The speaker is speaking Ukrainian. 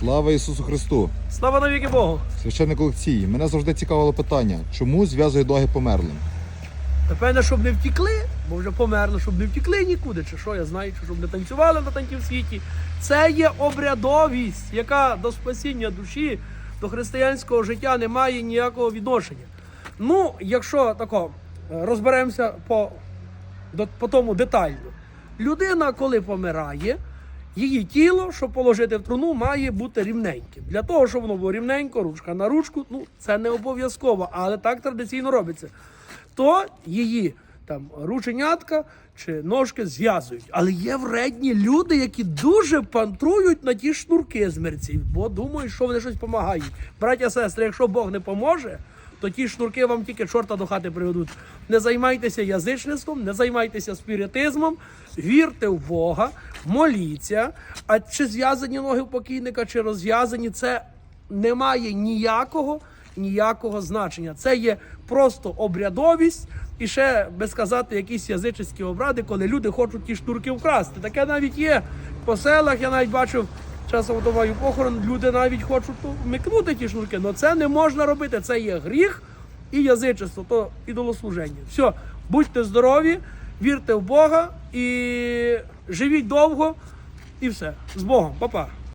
Слава Ісусу Христу! Слава навіки Богу! Священник Олексій, мене завжди цікавило питання, чому зв'язує ноги померлим? Напевне, щоб не втікли, бо вже померли, щоб не втікли нікуди, чи що, я знаю, чи щоб не танцювали на танків світі. Це є обрядовість, яка до спасіння душі, до християнського життя не має ніякого відношення. Ну, якщо тако е, розберемося по, по тому детально. Людина, коли помирає, її тіло, щоб положити в труну, має бути рівненьким. Для того, щоб воно було рівненько, ручка на ручку, ну це не обов'язково, але так традиційно робиться. То її там рученятка чи ножки зв'язують. Але є вредні люди, які дуже пантрують на ті шнурки з мерців, бо думають, що вони щось допомагають. Браття, сестри, якщо Бог не поможе, то ті шнурки вам тільки чорта до хати приведуть. Не займайтеся язичництвом, не займайтеся спіритизмом, вірте в Бога, моліться. А чи зв'язані ноги покійника, чи розв'язані, це не має ніякого, ніякого значення. Це є просто обрядовість. І ще би сказати, якісь язичницькі обради, коли люди хочуть ті шнурки вкрасти. Таке навіть є по селах. Я навіть бачив часом до похорон, люди навіть хочуть вмикнути ті шнурки. але це не можна робити. Це є гріх і язичество, то ідолослуження. Все, будьте здорові, вірте в Бога і живіть довго, і все. З Богом, Па-па.